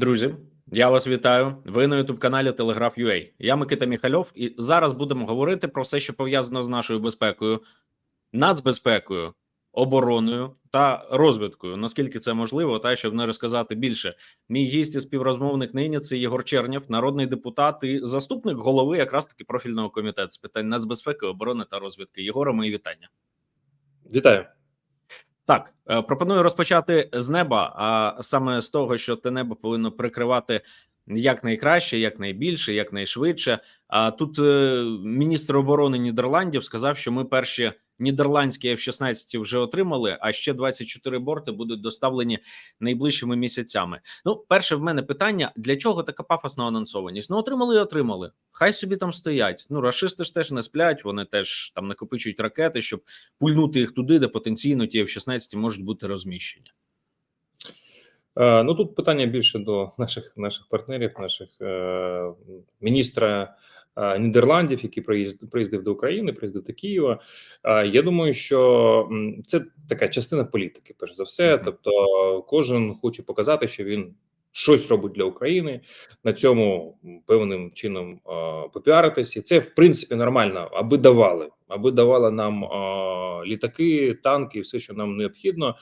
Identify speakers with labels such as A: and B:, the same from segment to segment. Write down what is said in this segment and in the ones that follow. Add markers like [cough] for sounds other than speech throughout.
A: Друзі, я вас вітаю. Ви на youtube каналі Telegraph.ua. Я Микита Міхальов, і зараз будемо говорити про все, що пов'язано з нашою безпекою, нацбезпекою, обороною та розвідкою. Наскільки це можливо, та щоб не розказати більше. Мій гість і співрозмовник нині це Єгор Чернєв, народний депутат і заступник голови якраз таки профільного комітету з питань нацбезпеки, оборони та розвідки. Єгора, мої вітання.
B: Вітаю.
A: Так, е, пропоную розпочати з неба, а саме з того, що те небо повинно прикривати якнайкраще, якнайбільше, якнайшвидше. А тут е, міністр оборони Нідерландів сказав, що ми перші нідерландські F-16 вже отримали, а ще 24 борти будуть доставлені найближчими місяцями. Ну, перше в мене питання: для чого така пафосна анонсованість? Ну, отримали і отримали. Хай собі там стоять. Ну, рашисти ж теж не сплять. Вони теж там накопичують ракети, щоб пульнути їх туди, де потенційно ті F-16 можуть бути розміщені.
B: Е, ну тут питання більше до наших наших партнерів, наших е, міністра Нідерландів, який приїзд, приїздив до України, приїздив до Києва. Е, я думаю, що це така частина політики, перш за все. Тобто, кожен хоче показати, що він щось робить для України, на цьому певним чином е, попіаритись. І це в принципі нормально, аби давали, аби давали нам е, літаки, танки, і все, що нам необхідно.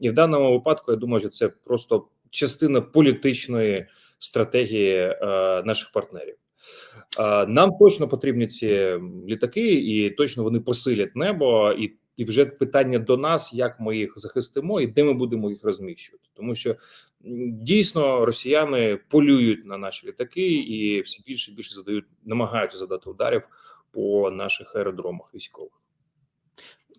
B: І в даному випадку я думаю, що це просто частина політичної стратегії е, наших партнерів. Е, нам точно потрібні ці літаки, і точно вони посилять небо. І, і вже питання до нас, як ми їх захистимо і де ми будемо їх розміщувати, тому що дійсно росіяни полюють на наші літаки і все більше і більше задають, намагаються задати ударів по наших аеродромах військових.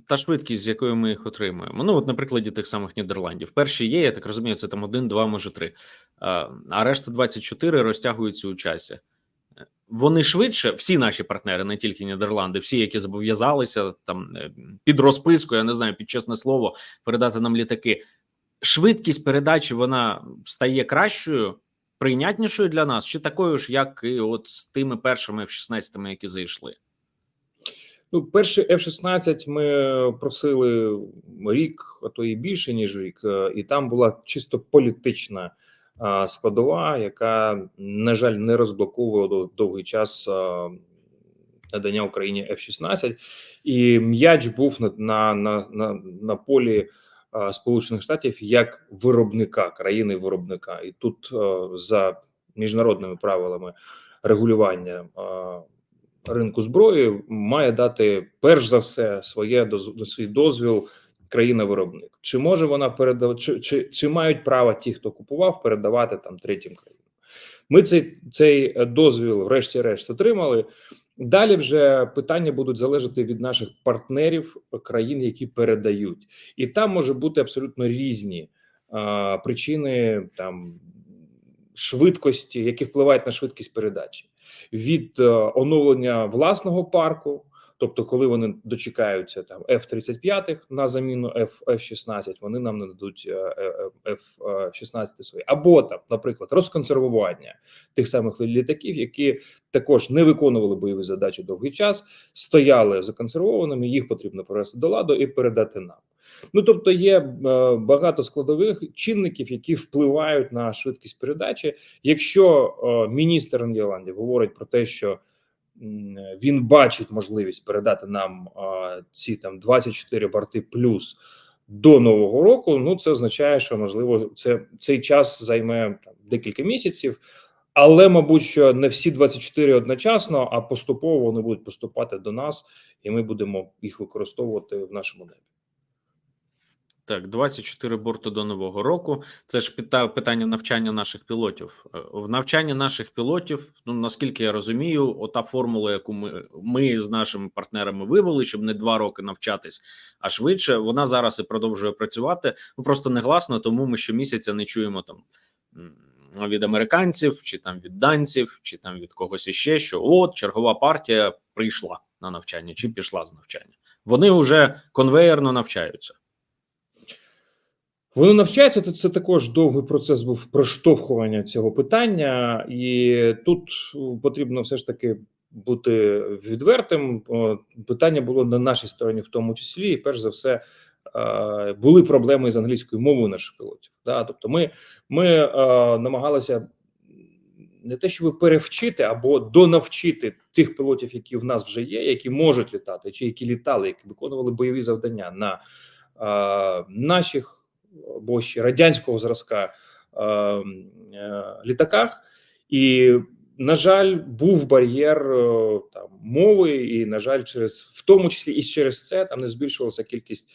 A: Та швидкість, з якою ми їх отримуємо. Ну, от на прикладі тих самих Нідерландів. Перші є, я так розумію, це там один, два, може три. А, а решта 24 розтягуються у часі. Вони швидше, всі наші партнери, не тільки Нідерланди, всі, які зобов'язалися там е, під розписку, я не знаю, під чесне слово, передати нам літаки. Швидкість передачі вона стає кращою, прийнятнішою для нас, чи такою ж, як і от з тими першими F-16, які зайшли.
B: Ну, перший F-16 ми просили рік, а то і більше ніж рік, е, і там була чисто політична складова, яка на жаль не розблоковувала довгий час надання Україні F-16. І м'яч був на на, на, на, полі Сполучених Штатів як виробника країни виробника, і тут за міжнародними правилами регулювання. ринку зброї має дати перш за все своє свій дозвіл країна-виробник. Чи може вона передавати, чи, чи, чи мають право ті, хто купував, передавати там третім країнам? Ми цей, цей е, дозвіл, врешті-решт, отримали. Далі вже питання будуть залежати від наших партнерів е, країн, які передають, і там може бути абсолютно різні а, причини там швидкості, які впливають на швидкість передачі від е, оновлення власного парку. Тобто, коли вони дочекаються там F-35 на заміну F- F-16, вони нам нададуть е, е, е, F-16 свої, або там, наприклад, розконсервування тих самих літаків, які також не виконували бойові задачі довгий час, стояли законсервованими. Їх потрібно привести до ладу і передати нам. Ну тобто, є е, багато складових чинників, які впливають на швидкість передачі. Якщо е, міністр Нідерландів говорить про те, що він бачить можливість передати нам ці там 24 борти плюс до нового року, ну це означає, що можливо це цей час займе там декілька місяців. Але, мабуть, що не всі 24 одночасно, а поступово вони будуть поступати до нас, і ми будемо їх використовувати в нашому небі.
A: Так, 24 борти до нового року. Це ж питання навчання наших пілотів. Е, В навчанні наших пілотів, ну наскільки я розумію, ота формула, яку ми, ми з нашими партнерами вивели, щоб не два роки навчатись, а швидше, вона зараз і продовжує працювати. Ну просто негласно, тому ми щомісяця не чуємо там від американців, чи там від данців, чи там від когось іще, що от чергова партія прийшла на навчання, чи пішла з навчання. Вони вже конвеєрно навчаються.
B: Вони навчаються, то це також довгий процес був проштовхування цього питання, і тут е, потрібно все ж таки бути відвертим. Питання було на нашій стороні, в тому числі, і перш за все, е, були проблеми з англійською мовою наших пілотів. Да? Тобто, ми, ми е, намагалися не те, щоб перевчити або донавчити тих пілотів, які в нас вже є, які можуть літати, чи які літали, які виконували бойові завдання на наших або ще радянського зразка е, е, літаках, і на жаль, був бар'єр е, там мови, і на жаль, через в тому числі і через це там не збільшувалася кількість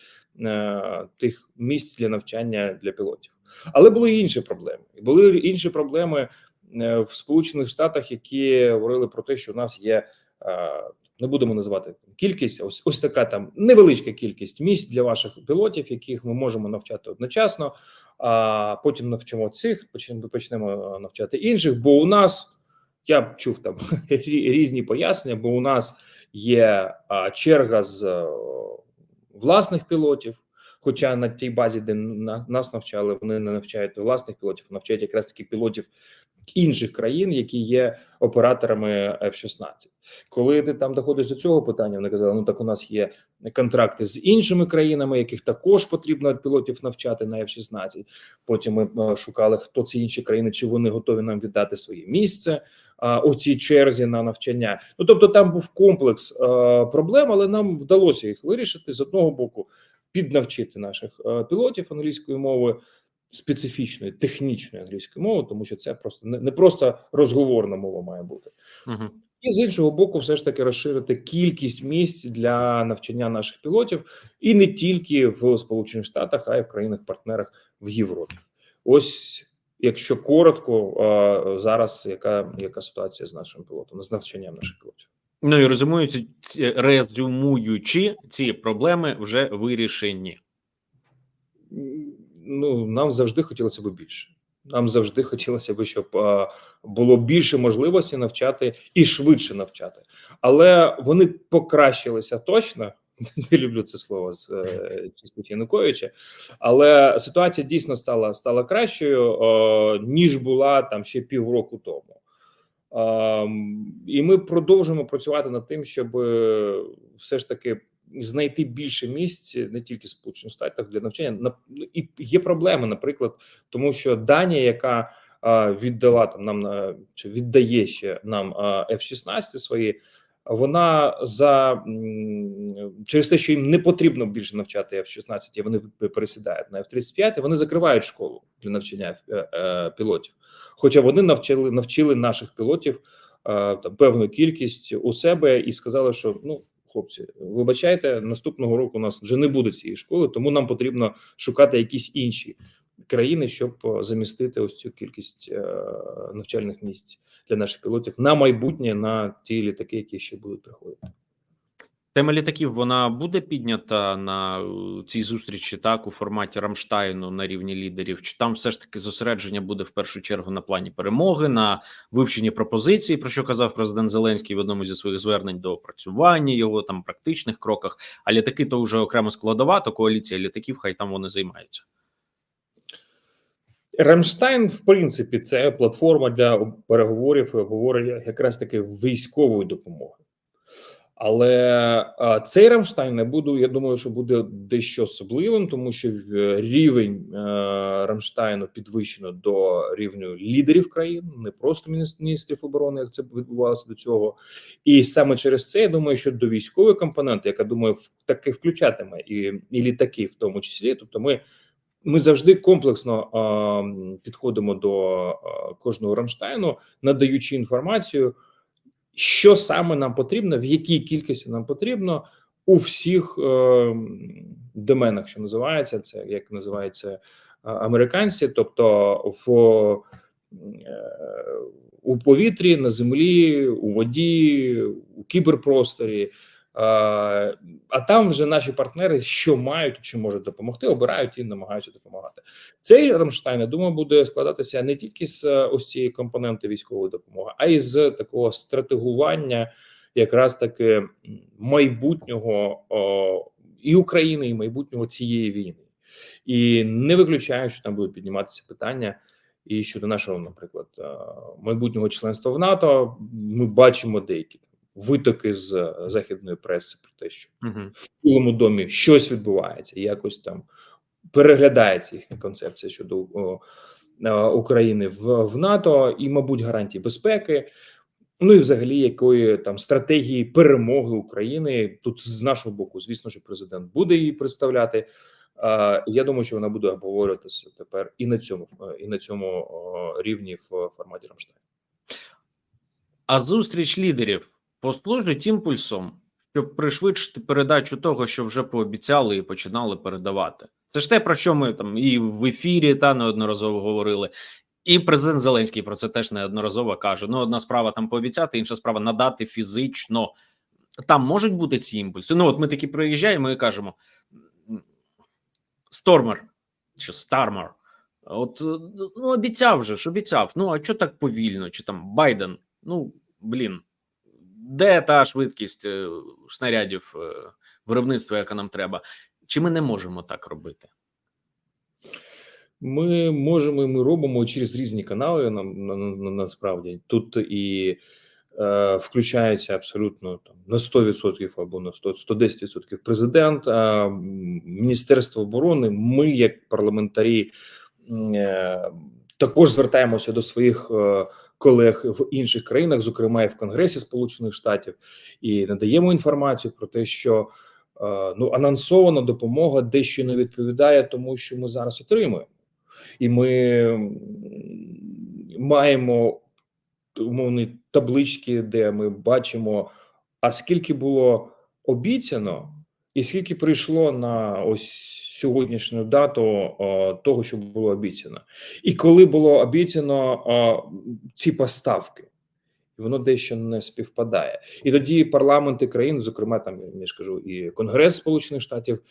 B: тих місць для навчання для пілотів. Але були інші проблеми. Були інші проблеми в Сполучених Штатах, які говорили про те, що у нас є. Е, Не будемо називати кількість, ось ось така там невеличка кількість місць для ваших пілотів, яких ми можемо навчати одночасно. А потім навчимо цих, почнемо почнемо навчати інших. Бо у нас я чув там [laughs] різні пояснення, бо у нас є черга з е, власних пілотів. Хоча на тій базі, де на- нас навчали, вони не навчають власних пілотів, навчають якраз таки пілотів інших країн, які є операторами F-16. Коли ти там доходиш до цього питання, вони казали: ну так у нас є контракти з іншими країнами, яких також потрібно пілотів навчати на F-16. Потім ми е, шукали, хто ці інші країни, чи вони готові нам віддати своє місце а, у цій черзі на навчання. Ну тобто, там був комплекс е, проблем, але нам вдалося їх вирішити з одного боку, піднавчити наших е, пілотів англійської мови. Специфічної технічної англійської мови, тому що це просто не, не просто розговорна мова має бути,
A: Угу.
B: і з іншого боку, все ж таки розширити кількість місць для навчання наших пілотів, і не тільки в Сполучених Штатах, а й в країнах-партнерах в Європі. Ось якщо коротко, зараз яка, яка ситуація з нашим пілотом, з навчанням наших пілотів?
A: Ну і резюмуючи, резюмуючи, ці проблеми вже вирішені.
B: Ну нам завжди хотілося б більше. Нам завжди хотілося б, щоб а, було більше можливості навчати і швидше навчати, але вони покращилися точно. [laughs] Не люблю це слово з е, чисто Януковича, але ситуація дійсно стала стала кращою е, ніж була там ще півроку тому. Ем, і ми продовжуємо працювати над тим, щоб е, все ж таки знайти більше місць не тільки Сполучених Штатах для навчання. На і є проблеми, наприклад, тому що Данія, яка віддала там нам на чи віддає ще нам а, F-16 свої. Вона за через те, що їм не потрібно більше навчати F-16, і вони пересідають на F-35, вони закривають школу для навчання е, е, пілотів. Хоча вони навчили навчили наших пілотів е, там певну кількість у себе і сказали, що ну хлопці, вибачайте, наступного року у нас вже не буде цієї школи, тому нам потрібно шукати якісь інші країни, щоб е, замістити ось цю кількість е, навчальних місць для наших пілотів на майбутнє на ті літаки, які ще будуть приходити.
A: Тема літаків вона буде піднята на е, цій зустрічі, так у форматі Рамштайну на рівні лідерів. Чи там все ж таки зосередження буде в першу чергу на плані перемоги, на вивченні пропозицій, про що казав президент Зеленський в одному зі своїх звернень до опрацювання його там практичних кроках. А літаки то вже окремо складова, то коаліція літаків, хай там вони займаються.
B: Рамштайн, в принципі, це платформа для переговорів і обговорення якраз таки військової допомоги. Але а, цей Рамштайн не буду. Я думаю, що буде дещо особливим, тому що е, рівень е, Рамштайну підвищено до рівню лідерів країн, не просто міністр- міністрів оборони, як це відбувалося до цього. І саме через це я думаю, що до військової компоненти, яка думаю, таки включатиме і, і літаки, в тому числі. Тобто, ми ми завжди комплексно е, підходимо до е, кожного Рамштайну, надаючи інформацію, що саме нам потрібно, в якій кількості нам потрібно у всіх е, доменах, що називається, це як називається е, американці, тобто в е, у повітрі, на землі, у воді, у кіберпросторі. А, там вже наші партнери, що мають чи можуть допомогти, обирають і намагаються допомагати. Цей Рамштайн, я думаю, буде складатися не тільки з е, ось цієї компоненти військової допомоги, а й з такого стратегування, якраз таки майбутнього о, і України, і майбутнього цієї війни. І не виключаю, що там будуть підніматися питання. І щодо нашого, наприклад, е, майбутнього членства в НАТО, ми бачимо деякі витоки з е, західної преси про те, що
A: Угу.
B: в Білому домі щось відбувається, якось там переглядається їхня концепція щодо о, е, України в, в НАТО і, мабуть, гарантії безпеки. Ну і взагалі якої там стратегії перемоги України тут з нашого боку, звісно, що президент буде її представляти. Е, Я думаю, що вона буде обговорюватися тепер і на цьому і на цьому о, рівні в форматі Рамштайн.
A: А зустріч лідерів послужить імпульсом, щоб пришвидшити передачу того, що вже пообіцяли і починали передавати. Це ж те, про що ми там і в ефірі та неодноразово говорили. І президент Зеленський про це теж неодноразово каже: ну, одна справа там пообіцяти, інша справа надати фізично. Там можуть бути ці імпульси. Ну, от ми такі приїжджаємо і кажемо: Стормер чи Стармер. От ну обіцяв же ж, обіцяв. Ну а що так повільно? Чи там Байден? Ну блін, де та швидкість е, снарядів е, виробництва, яка нам треба? Чи ми не можемо так робити?
B: Ми можемо, і ми робимо через різні канали. На, на, на, насправді тут і е, включається абсолютно там на 100% або на 100, 110% президент, а Міністерство оборони. Ми, як парламентарі, е, також звертаємося до своїх е, колег в інших країнах, зокрема і в Конгресі Сполучених Штатів, і надаємо інформацію про те, що е, ну анонсована допомога дещо не відповідає тому, що ми зараз отримуємо. І ми маємо умовні таблички, де ми бачимо, а скільки було обіцяно, і скільки прийшло на ось сьогоднішню дату того, що було обіцяно, і коли було обіцяно ці поставки. Воно дещо не співпадає, і тоді парламенти країн, зокрема, там я ж кажу, і Конгрес Сполучених Штатів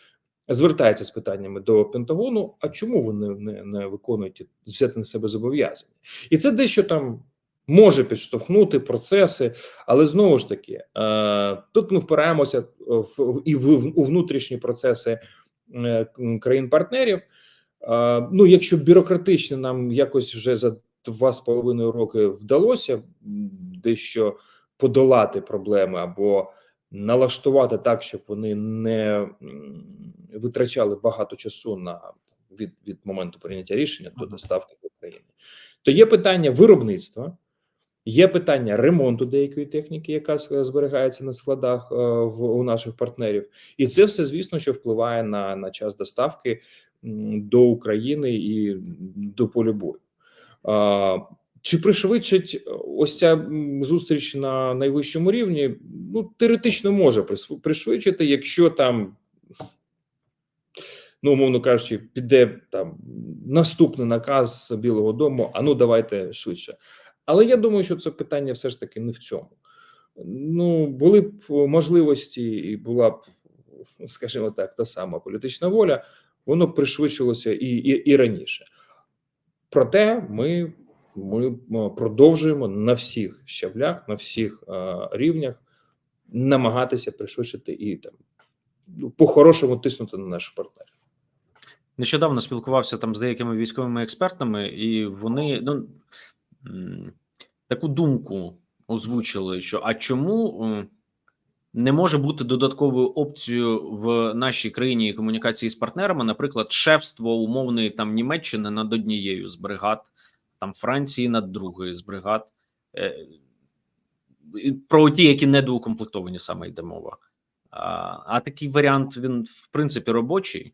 B: звертається з питаннями до Пентагону: а чому ви не, не, виконуєте взяти на себе зобов'язання? І це дещо там може підштовхнути процеси, але знову ж таки, е, тут ми впираємося в, і в у внутрішні процеси країн-партнерів. Е, ну, якщо бюрократично нам якось вже за два з половиною роки вдалося дещо подолати проблеми або налаштувати так, щоб вони не витрачали багато часу на від, від моменту прийняття рішення до доставки до України, то є питання виробництва, є питання ремонту деякої техніки, яка зберігається на складах е, в у наших партнерів, і це все, звісно, що впливає на, на час доставки до України і до полю бою. Чи пришвидшить е, ось ця зустріч на найвищому рівні? Ну, теоретично може пришвидшити, якщо там, ну, умовно кажучи, піде там наступний наказ Білого Дому, а ну давайте швидше. Але я думаю, що це питання все ж таки не в цьому. Ну, були б можливості, і була б, скажімо так, та сама політична воля, воно пришвидшилося і, і, і раніше. Проте ми, ми продовжуємо на всіх щаблях, на всіх е, рівнях намагатися пришвидшити і там ну, по-хорошому тиснути на наших партнерів.
A: Нещодавно спілкувався там з деякими військовими експертами, і вони ну таку думку озвучили: що а чому не може бути додатковою опцією в нашій країні комунікації з партнерами, наприклад, шефство умовної там Німеччини над однією з бригад, там Франції над другою з бригад, е, про ті, які недоукомплектовані саме йде мова. А, а такий варіант він в принципі робочий.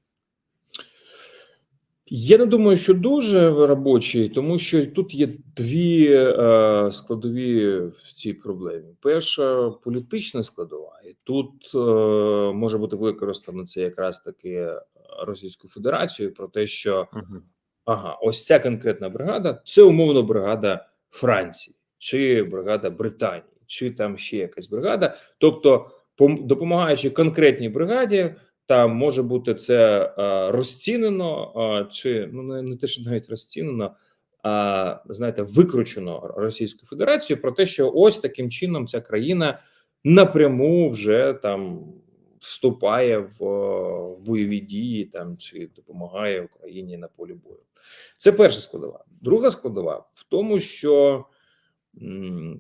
B: Я не думаю, що дуже робочий, тому що тут є дві е, складові в цій проблемі. Перша політична складова, і тут е, може бути використано це якраз таки Російською Федерацією про те, що
A: Угу.
B: ага, ось ця конкретна бригада це умовно бригада Франції, чи бригада Британії, чи там ще якась бригада. Тобто, допомагаючи конкретній бригаді, там може бути це е, розцінено, е, чи ну не, те, що навіть розцінено, а знаєте, викручено Російською Федерацією про те, що ось таким чином ця країна напряму вже там вступає в, в бойові дії там чи допомагає Україні на полі бою. Це перша складова. Друга складова в тому, що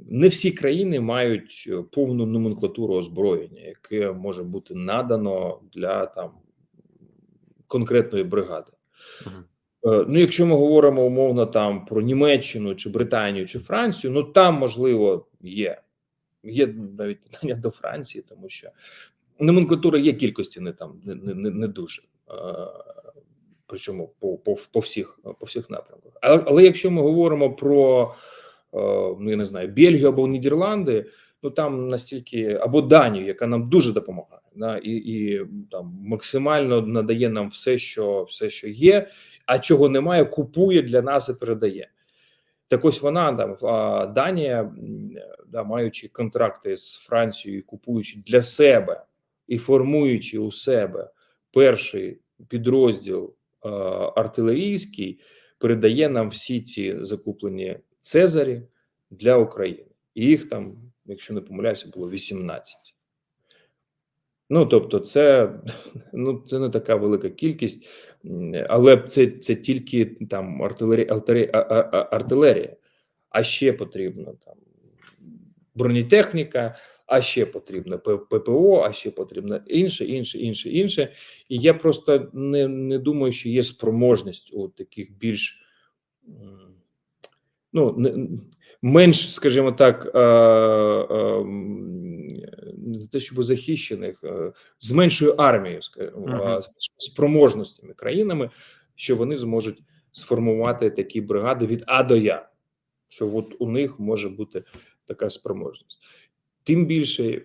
B: не всі країни мають е, повну номенклатуру озброєння, яке може бути надано для там конкретної бригади. Е, Ну, якщо ми говоримо умовно там про Німеччину чи Британію чи Францію, ну там можливо є. Є навіть питання до Франції, тому що номенклатура є кількості не там не, не, не- не дуже. Е, Причому по, по, по всіх по всіх напрямках. Але, але якщо ми говоримо про ну я не знаю Бельгію або Нідерланди, ну там настільки або Данію, яка нам дуже допомагає, да, і, і там максимально надає нам все, що все, що є, а чого немає, купує для нас і передає. Так ось вона там Данія, да, маючи контракти з Францією, купуючи для себе і формуючи у себе перший підрозділ а, артилерійський, передає нам всі ці закуплені Цезарі для України. І їх там, якщо не помиляюся, було 18. Ну тобто, це ну це не така велика кількість, але це, це тільки там артилерія, артилерія. А ще потрібно там бронетехніка, а ще потрібно ППО, а ще потрібно інше, інше, інше, інше. І я просто не, не думаю, що є спроможність у таких більш ну менш, скажімо так, е, е, не те, щоб захищених е, з меншою армією, скажімо, а
A: Мгм.
B: з спроможностями країнами, що вони зможуть сформувати такі бригади від А до Я, що от у них може бути така спроможність. Тим більше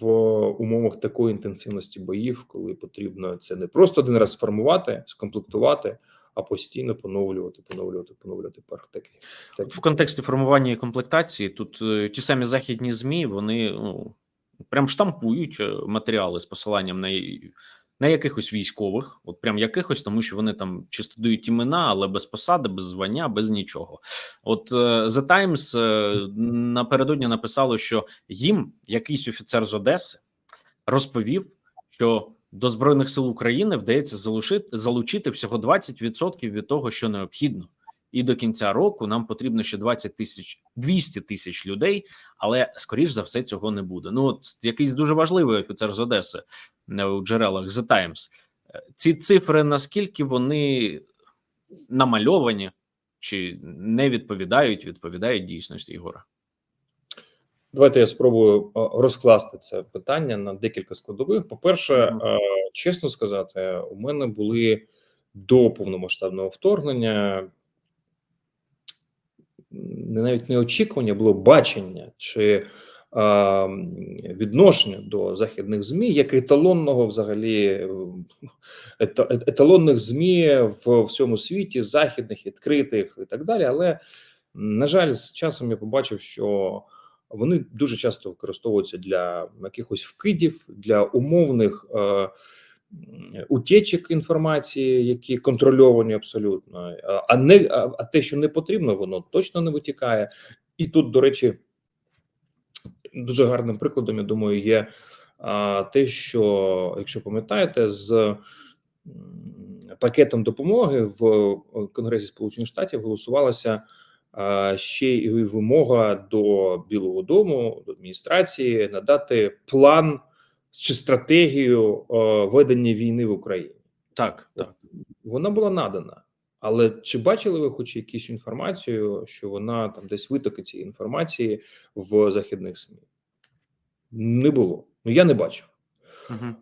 B: в умовах такої інтенсивності боїв, коли потрібно це не просто один раз сформувати, скомплектувати, а постійно поновлювати, поновлювати, поновлювати парк такий.
A: В контексті формування і комплектації тут е, ті самі західні змі вони ну, прям штампують е, матеріали з посиланням на, на якихось військових, от прям якихось, тому що вони там чисто дають імена, але без посади, без звання, без нічого. От е, The Times напередодні написало, що їм якийсь офіцер з Одеси розповів, що до збройних сил України вдається залучити, залучити всього 20% від того, що необхідно. І до кінця року нам потрібно ще 20 тисяч 200 тисяч людей, але скоріш за все цього не буде. Ну от якийсь дуже важливий офіцер з Одеси е, у джерелах The Times. Е, Ці цифри наскільки вони намальовані чи не відповідають, відповідають дійсності Ігора.
B: Давайте я спробую е, розкласти це питання на декілька складових. По-перше,
A: Мгм.
B: е, чесно сказати, у мене були до повномасштабного вторгнення не навіть не очікування, було бачення чи е, відношення до західних змі як еталонного, взагалі ета- еталонних змі в всьому світі, західних, відкритих і так далі. Але на жаль, з часом я побачив, що вони дуже часто використовуються для якихось вкидів, для умовних е, утечок інформації, які контрольовані абсолютно. А- А не а, а те, що не потрібно, воно точно не витікає. І тут, до речі, дуже гарним прикладом, я думаю, є а, те, що якщо пам'ятаєте, з пакетом допомоги в е, Конгресі Сполучених Штатів голосувалася а, ще й вимога до Білого Дому, до адміністрації надати план чи стратегію ведення війни в Україні.
A: Так, так.
B: Вона була надана. Але чи бачили ви хоч якусь інформацію, що вона там десь витоки цієї інформації в західних СМІ? Не було. Ну я не бачив.
A: Угу.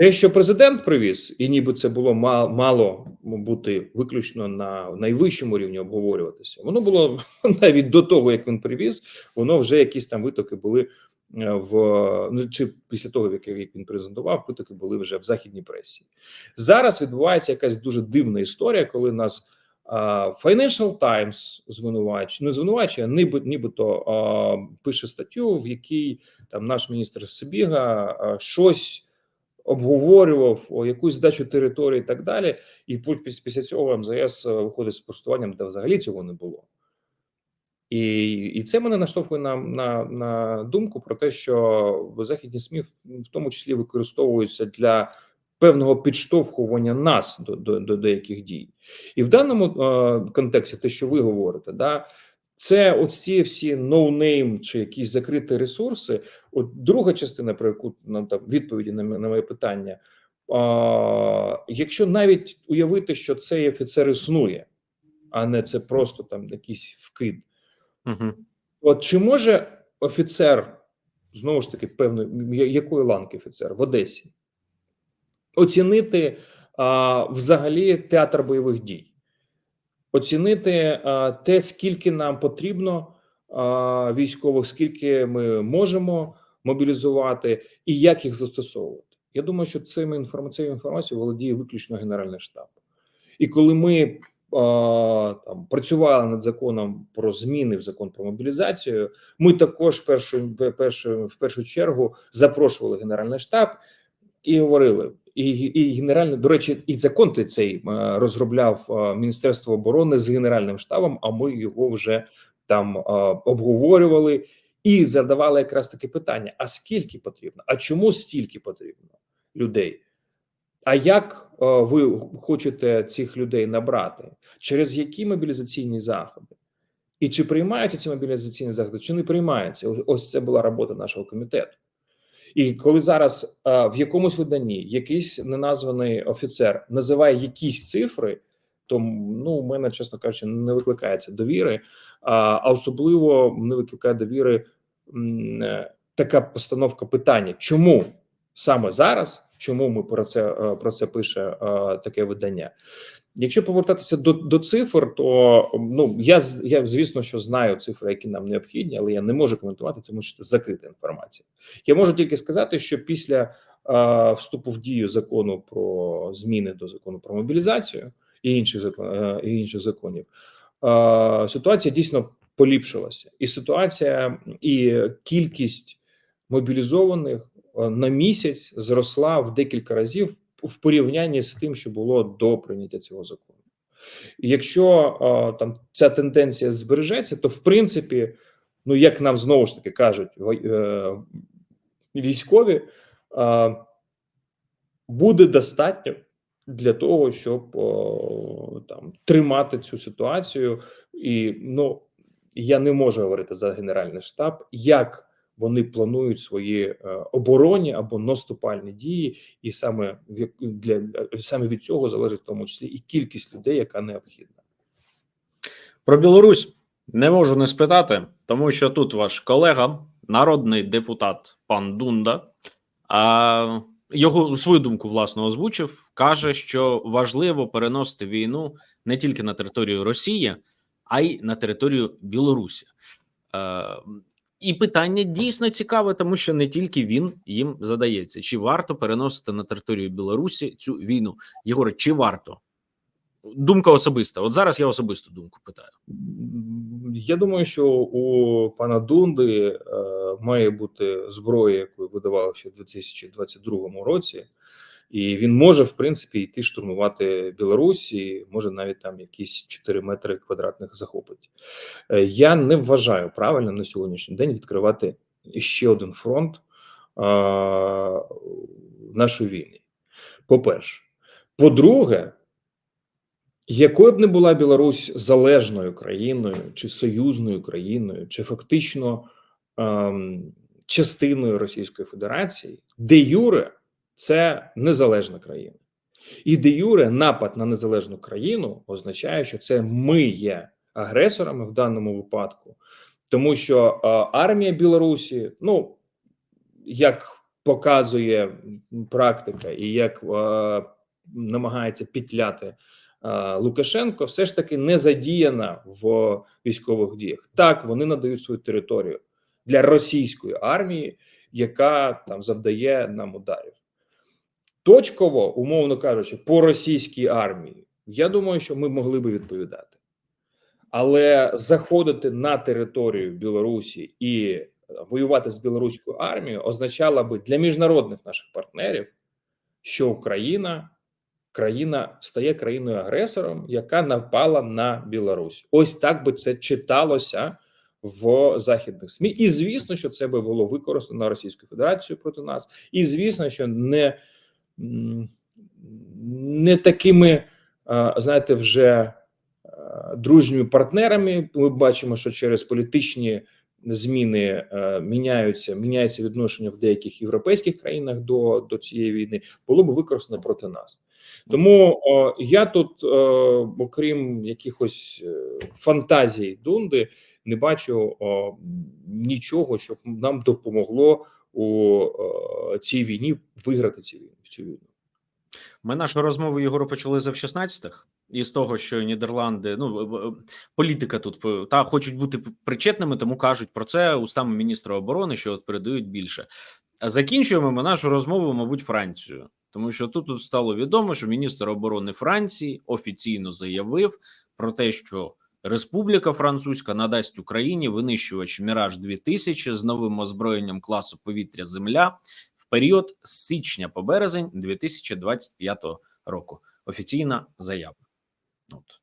B: Те, що президент привіз, і ніби це було ма- мало бути виключно на найвищому рівні обговорюватися. Воно було [laughs] навіть до того, як він привіз, воно вже якісь там витоки були е, в ну чи після того, як він презентував, витоки були вже в західній пресі. Зараз відбувається якась дуже дивна історія, коли нас а, Financial Times звинувачує, не звинувачує, а ніби нібито а, пише статтю, в якій там наш міністр Сибіга щось обговорював якусь здачу території і так далі. І після цього МЗС е, виходить з простуванням, де взагалі цього не було. І, і це мене наштовхує на, на, на думку про те, що західні СМІ в тому числі використовуються для певного підштовхування нас до, до, до деяких дій. І в даному е, контексті, те, що ви говорите, да, Це оці всі ноунейм чи якісь закриті ресурси. От друга частина, про яку нам там відповіді на, на моє питання. А, якщо навіть уявити, що цей офіцер існує, а не це просто там якийсь вкид.
A: Угу.
B: От чи може офіцер знову ж таки певної я- якої ланки офіцер в Одесі оцінити а, взагалі театр бойових дій, оцінити те, скільки нам потрібно військових, скільки ми можемо мобілізувати і як їх застосовувати? Я думаю, що цими інформацією інформацією володіє виключно Генеральний штаб. І коли ми там працювали над законом про зміни в закон про мобілізацію, ми також першу, першу, в першу чергу запрошували Генеральний штаб і говорили. І, і генеральний, до речі, і закон ти цей е, розробляв е, Міністерство оборони з генеральним штабом. А ми його вже там е, обговорювали і задавали якраз таке питання: а скільки потрібно? А чому стільки потрібно людей? А як ви хочете цих людей набрати? Через які мобілізаційні заходи? І чи приймаються ці мобілізаційні заходи, чи не приймаються? Ось це була робота нашого комітету. І коли зараз е, в якомусь виданні якийсь неназваний офіцер називає якісь цифри, то ну у мене, чесно кажучи, не викликається довіри, а, а особливо не викликає довіри м, е, така постановка питання, чому саме зараз, чому ми про це е, про це пише е, таке видання? Якщо повертатися до, до цифр, то ну я я звісно, що знаю цифри, які нам необхідні, але я не можу коментувати, тому що це закрита інформація. Я можу тільки сказати, що після е, вступу в дію закону про зміни до закону про мобілізацію і інших закон, е, і інших законів, е, ситуація дійсно поліпшилася, і ситуація і кількість мобілізованих е, на місяць зросла в декілька разів в порівнянні з тим, що було до прийняття цього закону. І Якщо там ця тенденція збережеться, то в принципі, ну як нам знову ж таки кажуть, е, військові буде достатньо для того, щоб о, там тримати цю ситуацію. І ну я не можу говорити за генеральний штаб, як вони планують свої е, оборонні або наступальні дії, і саме для саме від цього залежить в тому числі і кількість людей, яка необхідна.
A: Про Білорусь не можу не спитати, тому що тут ваш колега, народний депутат пан Дунда, а, його свою думку власне озвучив. каже, що важливо переносити війну не тільки на територію Росії, а й на територію Білорусі. І питання дійсно цікаве, тому що не тільки він їм задається: чи варто переносити на територію Білорусі цю війну? Єгоре, чи варто? Думка особиста. От зараз я особисту думку питаю.
B: Я думаю, що у пана Дунди е, має бути зброя, яку видавали ще в 2022 році, і він може, в принципі, йти штурмувати Білорусь, і може навіть там якісь 4 метри квадратних захопить. Е, Я не вважаю правильно на сьогоднішній день відкривати ще один фронт е, нашої війни. По-перше, по-друге, якою б не була Білорусь залежною країною, чи союзною країною, чи фактично ем, частиною Російської Федерації, де Юре це незалежна країна. І де Юре напад на незалежну країну означає, що це ми є агресорами в даному випадку, тому що е, армія Білорусі, ну як показує практика, і як е, намагається пітляти е, Лукашенко, все ж таки не задіяна в військових діях. Так, вони надають свою територію для російської армії, яка там завдає нам ударів. Точково, умовно кажучи, по російській армії, я думаю, що ми могли би відповідати. Але заходити на територію Білорусі і е, воювати з білоруською армією означало би для міжнародних наших партнерів, що Україна країна стає країною агресором, яка напала на Білорусь. Ось так би це читалося в західних СМІ. І звісно, що це би було використано Російською Федерацією проти нас. І звісно, що не, не такими, знаєте, вже. е, дружніми партнерами. Ми бачимо, що через політичні зміни е, міняються, міняється відношення в деяких європейських країнах до, до цієї війни, було б використано проти нас. Тому о, я тут, о, окрім якихось е, фантазій Дунди, не бачу о, нічого, щоб нам допомогло у о, цій війні виграти цю війну. Цю війну.
A: Ми нашу розмову Єгору почали з F-16 і з того, що Нідерланди, ну в- в- політика тут та хочуть бути причетними, тому кажуть про це устами міністра оборони, що от передають більше. А закінчуємо ми нашу розмову, мабуть, Францією, тому що тут стало відомо, що міністр оборони Франції офіційно заявив про те, що Республіка Французька надасть Україні винищувач Міраж 2000 з новим озброєнням класу повітря Земля в період з січня по березень 2025 року. Офіційна заява. От.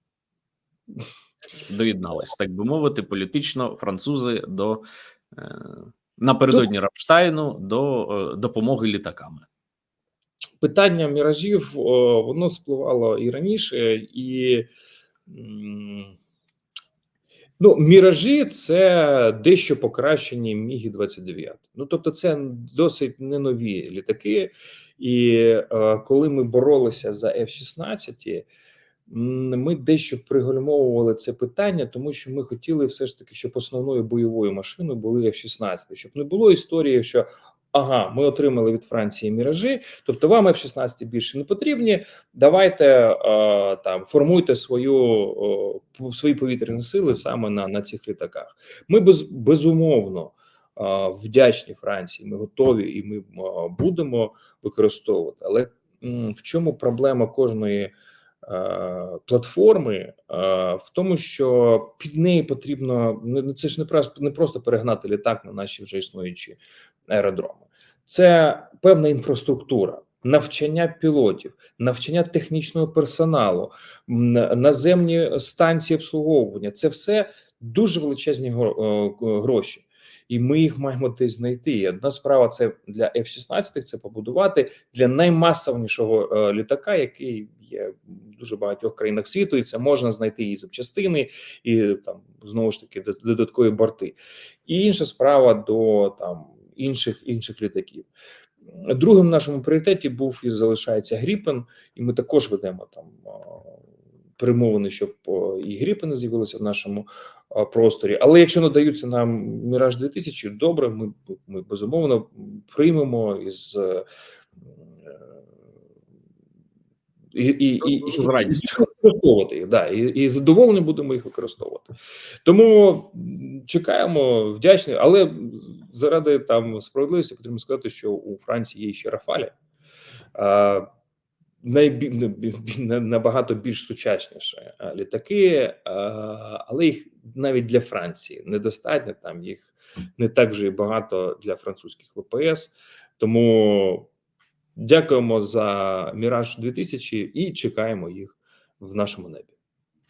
A: Доєднались, так би мовити, політично французи до е, напередодні Рамштайну до е, допомоги літаками.
B: питання міражів воно спливало і раніше, і ну, міражі це дещо покращені Мігі 29. Ну тобто, це досить не нові літаки. І е, коли ми боролися за F-16, ми дещо пригальмовували це питання, тому що ми хотіли все ж таки, щоб основною бойовою машиною були F-16, щоб не було історії, що ага, ми отримали від Франції міражі, тобто вам F-16 більше не потрібні. Давайте е, там формуйте свою о, свої повітряні сили саме на, на цих літаках. Ми без безумовно е, вдячні Франції. Ми готові і ми е, будемо використовувати. Але в чому проблема кожної е, платформи? Е, в тому, що під неї потрібно ну, це ж не просто перегнати літак на наші вже існуючі аеродроми. Це певна інфраструктура, навчання пілотів, навчання технічного персоналу, наземні станції обслуговування. Це все дуже величезні е, гроші. І ми їх маємо десь знайти. І одна справа це для F-16, це побудувати для наймасовнішого е, літака, який є в дуже багатьох країнах світу, і це можна знайти і запчастини, і там знову ж таки дод- додаткові борти. І інша справа до там інших інших літаків. Другим нашому пріоритеті був і залишається Гріпен, і ми також ведемо там перемовини, щоб о, і Гріпени з'явилися в нашому просторі. Але якщо надаються нам Міраж 2000, добре, ми, ми безумовно приймемо із. е, І, і, і, і,
A: З радістю.
B: використовувати їх, да, і, і з задоволенням будемо їх використовувати. Тому чекаємо, вдячні, але заради там справедливості потрібно сказати, що у Франції є ще Рафалі. Найбі, на- бі- бі- на- набагато більш сучасніші літаки, але їх навіть для Франції недостатньо. Там їх не так вже і багато для французьких ВПС. Тому дякуємо за Міраж 2000 і чекаємо їх в нашому небі.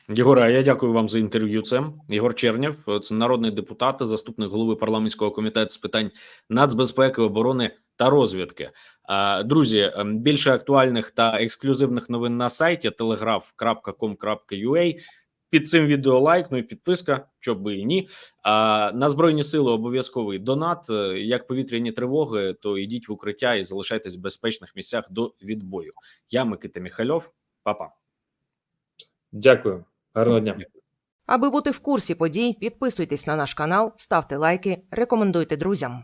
A: Єгоре, а я дякую вам за інтерв'ю. Це Єгор Чернєв, це народний депутат, заступник голови парламентського комітету з питань нацбезпеки, оборони та розвідки. А, Друзі, ем, більше актуальних та ексклюзивних новин на сайті telegraph.com.ua. Під цим відео лайк, ну і підписка, щоб би і ні. А на збройні сили обов'язковий донат. Е, Як повітряні тривоги, то йдіть в укриття і залишайтесь в безпечних місцях до відбою. Я Микита Міхальов, Па-па.
B: Дякую, гарного дня.
C: Аби бути в курсі подій, підписуйтесь на наш канал, ставте лайки, рекомендуйте друзям.